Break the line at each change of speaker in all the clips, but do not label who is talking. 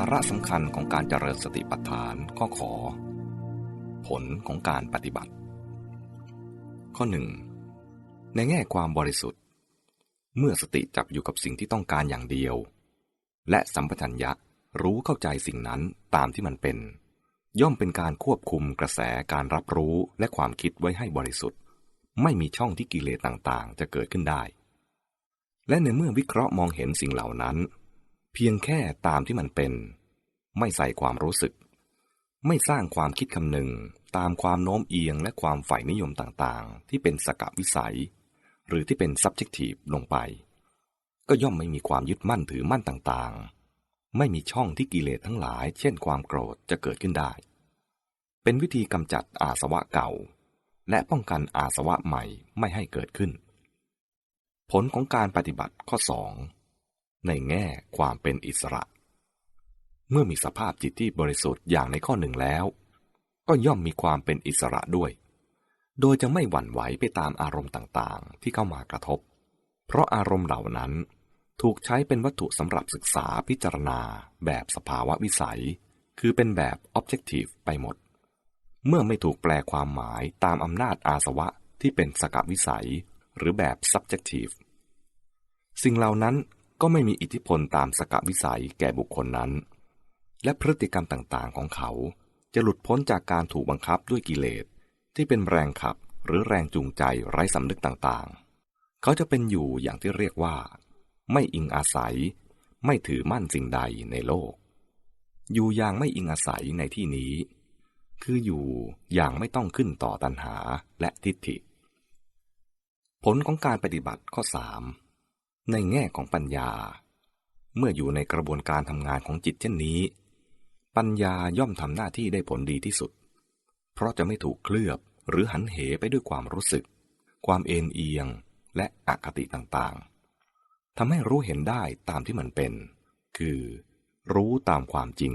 าระสำคัญของการเจริญสติปัฏฐานข้อขอ ผลของการปฏิบัติ ข้อหนึ่งในแง่ความบริสุทธิ์ เมื่อสติจับอยู่กับสิ่งที่ต้องการอย่างเดียว และสัมปชัญญะรู้เข้าใจสิ่งนั้นตามที่มันเป็น ย่อมเป็นการควบคุมกระแสการรับรู้และความคิดไว้ให้บริสุทธิ์ ไม่มีช่องที่กิเลสต่างๆ จะเกิดขึ้นได้ และในเมื่อวิเคราะห์มองเห็นสิ่งเหล่านั้น เพียงแค่ตามที่มันเป็น ไม่ใส่ความรู้สึก ไม่สร้างความคิดคำนึงตามความโน้มเอียงและความฝ่ายนิยมต่างๆ ที่เป็นสกวิสัย หรือที่เป็น subjective ลงไป ก็ย่อมไม่มีความยึดมั่นถือมั่นต่างๆ ไม่มีช่องที่กิเลสทั้งหลาย เช่นความโกรธจะเกิดขึ้นได้ เป็นวิธีกำจัดอาสวะเก่า และป้องกันอาสวะใหม่ไม่ให้เกิดขึ้น ผลของการปฏิบัติข้อสอง ในแง่ความเป็นอิสระ เมื่อมีสภาพจิตที่บริสุทธิ์อย่างในข้อหนึ่งแล้ว ก็ย่อมมีความเป็นอิสระด้วย โดยจะไม่หวั่นไหวไปตามอารมณ์ต่างๆ ที่เข้ามากระทบ เพราะอารมณ์เหล่านั้นถูกใช้เป็นวัตถุสำหรับศึกษาพิจารณา แบบสภาวะวิสัย คือเป็นแบบ objective ไปหมด เมื่อไม่ถูกแปลความหมายตามอำนาจอาสวะที่เป็นสกวิสัย หรือแบบ subjective สิ่งเหล่านั้น ก็ไม่มีอิทธิพลตามสกวิสัยแก่บุคคลนั้น และพฤติกรรมต่างๆของเขา จะหลุดพ้นจากการถูกบังคับด้วยกิเลส ที่เป็นแรงขับหรือแรงจูงใจไร้สำนึกต่างๆ เขาจะเป็นอยู่อย่างที่เรียกว่า ไม่อิงอาศัย ไม่ถือมั่นสิ่งใดในโลก อยู่อย่างไม่อิงอาศัยในที่นี้ คืออยู่อย่างไม่ต้องขึ้นต่อตัณหาและทิฏฐิ ผลของการปฏิบัติข้อสาม ในแง่ของปัญญา เมื่ออยู่ในกระบวนการทำงานของจิตเช่นนี้ ปัญญาย่อมทำหน้าที่ได้ผลดีที่สุด เพราะจะไม่ถูกเคลือบหรือหันเหไปด้วยความรู้สึก ความเอ็นเอียงและอคติต่างๆทำให้รู้เห็นได้ตามที่มันเป็น คือ รู้ตามความจริง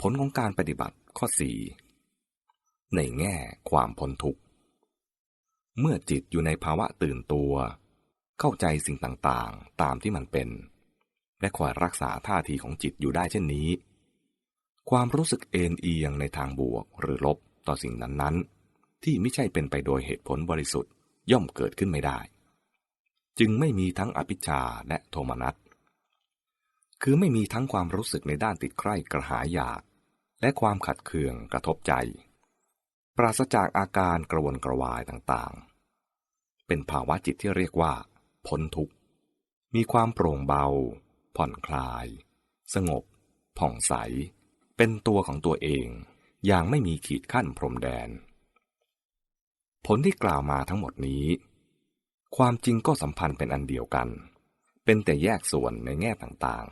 ผลของการปฏิบัติข้อสี่ในแง่ความพ้นทุกข์ เมื่อจิตอยู่ในภาวะตื่นตัว เข้าใจสิ่งต่างๆ ตามที่มันเป็น และคอยรักษาท่าทีของจิตอยู่ได้เช่นนี้ ความรู้สึกเอ็นเอียงในทางบวกหรือลบต่อสิ่งนั้นๆ ที่ไม่ใช่เป็นไปโดยเหตุผลบริสุทธิ์ย่อมเกิดขึ้นไม่ได้ จึงไม่มีทั้งอภิชาและโทมนัสคือไม่มีทั้งความรู้สึกในด้านติดใคร่กระหายอยาก และความขัดเคืองกระทบใจ ปราศจากอาการกระวนกระวายต่างๆ เป็นภาวะจิตที่เรียกว่า พ้นทุกข์ มีความโปร่งเบา ผ่อนคลาย สงบ ผ่องใส เป็นตัวของตัวเอง อย่างไม่มีขีดขั้นพรมแดน ผลที่กล่าวมาทั้งหมดนี้ ความจริงก็สัมพันธ์เป็นอันเดียวกัน เป็นแต่แยกส่วนในแง่ต่าง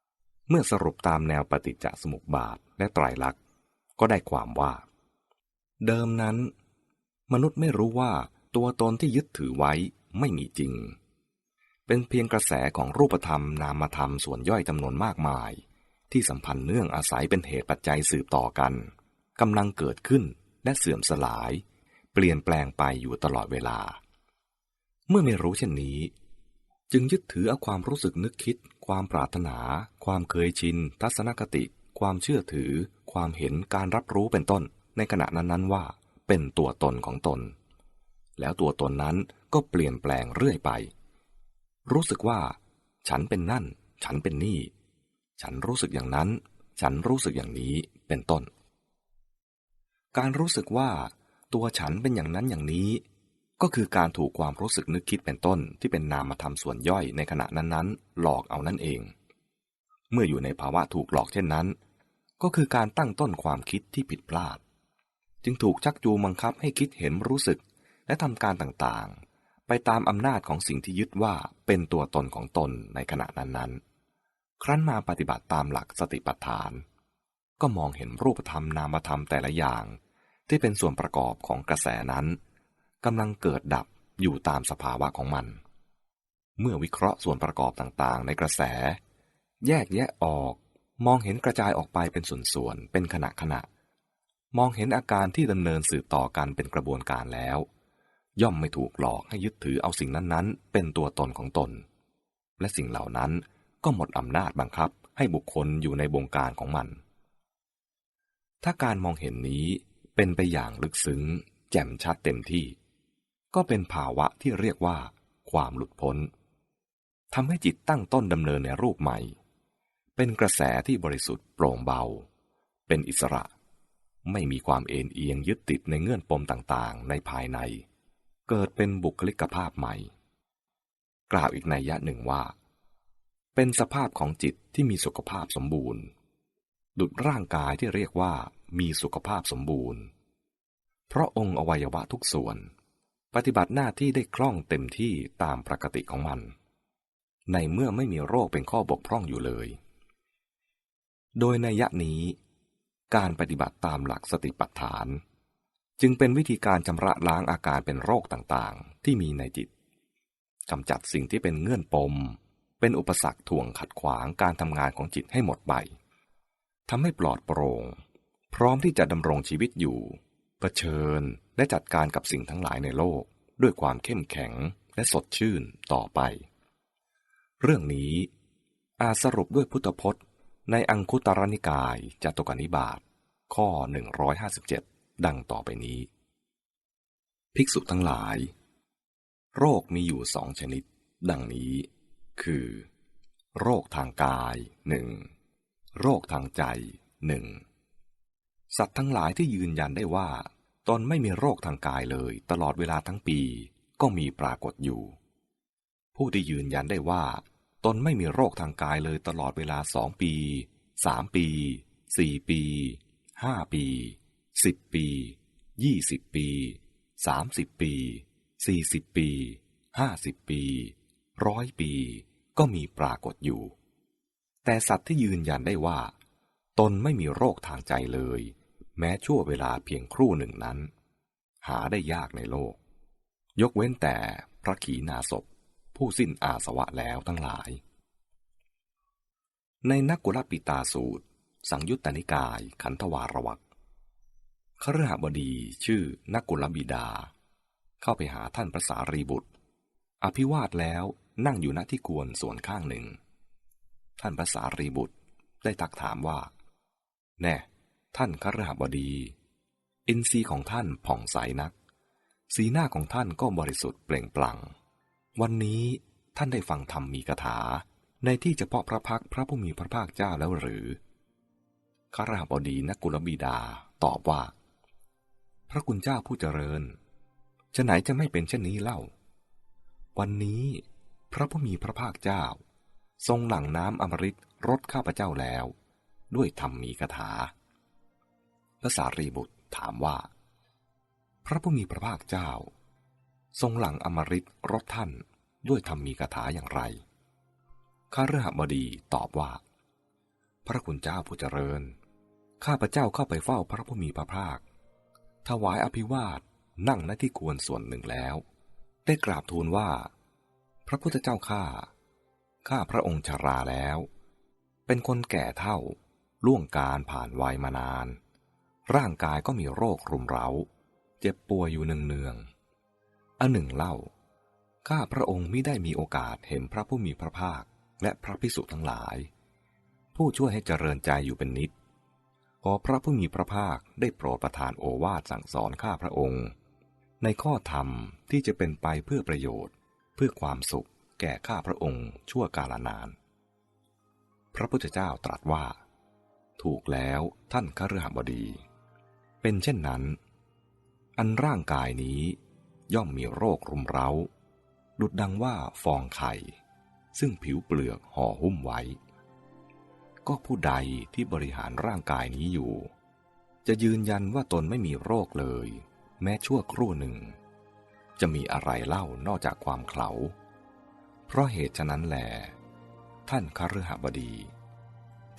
ๆ เมื่อสรุปตามแนวปฏิจจสมุปบาทและไตรลักษณ์ก็ได้ความว่า เดิมนั้น มนุษย์ไม่รู้ว่าตัวตนที่ยึดถือไว้ไม่มีจริง เป็นเพียงกระแสของรูปธรรมนามธรรมส่วนย่อยจำนวนมากมาย ที่สัมพันธ์เนื่องอาศัยเป็นเหตุปัจจัยสืบต่อกันกำลังเกิดขึ้นและเสื่อมสลาย เปลี่ยนแปลงไปอยู่ตลอดเวลา เมื่อไม่รู้เช่นนี้ จึงยึดถือเอาความรู้สึกนึกคิด ความปรารถนา ความเคยชิน ทัศนคติ ความเชื่อถือ ความเห็นการรับรู้เป็นต้น ในขณะนั้นๆว่า เป็นตัวตนของตน แล้วตัวตนนั้นก็เปลี่ยนแปลงเรื่อยไป รู้สึกว่า ฉันเป็นนั่น ฉันเป็นนี่ ฉันรู้สึกอย่างนั้น ฉันรู้สึกอย่างนี้เป็นต้น การรู้สึกว่า ตัวฉันเป็นอย่างนั้นอย่างนี้ ก็คือการถูกความรู้สึกนึกคิดเป็นต้นที่เป็นนามธรรมส่วนย่อยในขณะนั้นๆ หลอกเอานั่นเอง เมื่ออยู่ในภาวะถูกหลอกเช่นนั้น ก็คือการตั้งต้นความคิดที่ผิดพลาด จึงถูกชักจูงบังคับให้คิดเห็นรู้สึกและทำการต่าง ไปตามอำนาจของสิ่งที่ยึดว่าเป็นตัวตนของตนในขณะนั้นๆ ครั้นมาปฏิบัติตามหลักสติปัฏฐาน ก็มองเห็นรูปธรรมนามธรรมแต่ละอย่าง ที่เป็นส่วนประกอบของกระแสนั้นกำลังเกิดดับอยู่ตามสภาวะของมัน เมื่อวิเคราะห์ส่วนประกอบต่างๆ ในกระแส แยกแยะออก มองเห็นกระจายออกไปเป็นส่วนๆ เป็นขณะขณะ มองเห็นอาการที่ดำเนินสืบต่อกันเป็นกระบวนการแล้ว ย่อมไม่ถูกหลอกให้ยึดถือเอาสิ่งนั้นๆ เป็นตัวตนของตน และสิ่งเหล่านั้นก็หมดอำนาจบังคับให้บุคคลอยู่ในบงการของมัน ถ้าการมองเห็นนี้เป็นไปอย่างลึกซึ้ง แจ่มชัดเต็มที่ ก็เป็นภาวะที่เรียกว่า ความหลุดพ้นทำให้จิตตั้งต้นดำเนินในรูปใหม่ เป็นกระแสที่บริสุทธิ์โปร่งเบา เป็นอิสระ ไม่มีความเอ็นเอียงยึดติดในเงื่อนปมต่างๆ ในภายใน เกิดเป็นบุคลิกภาพใหม่ กล่าวอีกในยะหนึ่งว่า เป็นสภาพของจิตที่มีสุขภาพสมบูรณ์ ดุจร่างกายที่เรียกว่ามีสุขภาพสมบูรณ์ เพราะองค์อวัยวะทุกส่วน ปฏิบัติหน้าที่ได้คล่องเต็มที่ตามปกติของมัน ในเมื่อไม่มีโรคเป็นข้อบกพร่องอยู่เลย โดยในยะนี้ การปฏิบัติตามหลักสติปัฏฐาน จึงเป็นวิธีการชำระล้างอาการเป็นโรคต่างๆ ที่มีในจิตกำจัดสิ่งที่เป็นเงื่อนปม เป็นอุปสรรคถ่วงขัดขวางการทำงานของจิตให้หมดไปทำให้ปลอดโปร่ง พร้อมที่จะดำรงชีวิตอยู่เผชิญและจัดการกับสิ่งทั้งหลายในโลก ด้วยความเข้มแข็งและสดชื่นต่อไป เรื่องนี้อาสรุปด้วยพุทธพจน์ ในอังคุตรนิกายจตุกนิบาตข้อ 157 ดังต่อไปนี้ ภิกษุทั้งหลาย โรคมีอยู่สองชนิด ดังนี้ คือ โรคทางกายหนึ่งโรคทางใจหนึ่งสัตว์ทั้งหลายที่ยืนยันได้ว่าตนไม่มีโรคทางกายเลย ตลอดเวลาทั้งปีก็มีปรากฏอยู่ ผู้ที่ยืนยันได้ว่า ตนไม่มีโรคทางกายเลยตลอดเวลาสองปีสามปีสี่ปีห้าปี สิบปี ยี่สิบปี สามสิบปี สี่สิบปี ห้าสิบปี ร้อยปีก็มีปรากฏอยู่ แต่สัตว์ที่ยืนยันได้ว่า ตนไม่มีโรคทางใจเลย แม้ชั่วเวลาเพียงครู่หนึ่งนั้น หาได้ยากในโลก ยกเว้นแต่พระขีณาสพผู้สิ้นอาสวะแล้วทั้งหลาย ในนักกุลปิตาสูตร สังยุตตนิกายขันธวารวัก ขรหบดีชื่อนักกุลบิดา เข้าไปหาท่านพระสารีบุตร อภิวาทแล้วนั่งอยู่ณที่ควรส่วนข้างหนึ่ง ท่านพระสารีบุตรได้ตักถามว่า แน่ ท่านขรหบดี อินทรีย์ของท่านผ่องใสนัก สีหน้าของท่านก็บริสุทธิ์เปล่งปลั่ง วันนี้ท่านได้ฟังธรรมมีคาถาในที่เฉพาะพระพักพระผู้มีพระภาคเจ้าแล้วหรือขราบดีนักกุลบิดาตอบว่า พระคุณเจ้าผู้เจริญ จะไหนจะไม่เป็นเช่นนี้เล่า วันนี้พระผู้มีพระภาคเจ้า ทรงหลั่งน้ำอมฤตรดข้าพเจ้าแล้ว ด้วยธรรมมีคาถาพระสารีบุตรถามว่า พระผู้มีพระภาคเจ้า ทรงหลังอมริตรถท่านด้วยทำมีคาถาอย่างไรข้าเรือหบดีตอบว่า พระคุณเจ้าผู้เจริญ ข้าพระเจ้าเข้าไปเฝ้าพระผู้มีพระภาค ถวายอภิวาทนั่งณที่ควรส่วนหนึ่งแล้ว ได้กราบทูลว่า พระพุทธเจ้าข้าข้าพระองค์ชราแล้ว เป็นคนแก่เท่าล่วงการผ่านวัยมานาน ร่างกายก็มีโรครุมเร้า เจ็บป่วยอยู่เนืองๆอันหนึ่งเล่า ข้าพระองค์ไม่ได้มีโอกาสเห็นพระผู้มีพระภาคและพระพิสุทั้งหลาย ผู้ช่วยให้เจริญใจอยู่เป็นนิด อพระผู้มีพระภาคได้โปรดประทานโอวาทสั่งสอนข้าพระองค์ ในข้อธรรมที่จะเป็นไปเพื่อประโยชน์ เพื่อความสุขแก่ข้าพระองค์ชั่วกาลนาน พระพุทธเจ้าตรัสว่า ถูกแล้วท่านคฤหบดี เป็นเช่นนั้น อันร่างกายนี้ย่อมมีโรครุมเร้า ดุดดังว่าฟองไข่ ซึ่งผิวเปลือกห่อหุ้มไว้ ก็ผู้ใดที่บริหารร่างกายนี้อยู่ จะยืนยันว่าตนไม่มีโรคเลย แม้ชั่วครู่หนึ่ง จะมีอะไรเล่านอกจากความเขาเพราะเหตุฉะนั้นแหลท่านคฤหบดี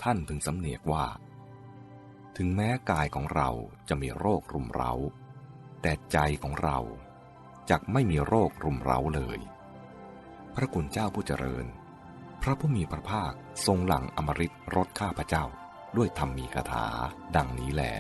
ท่านพึงสำเนียกว่า ถึงแม้กายของเราจะมีโรครุมเร้า แต่ใจของเราจักไม่มีโรครุมเร้าเลย พระคุณเจ้าผู้เจริญ พระผู้มีพระภาคทรงหลังอมริตรสข้าพระเจ้า ด้วยธรรมมีคาถา ดังนี้แหละ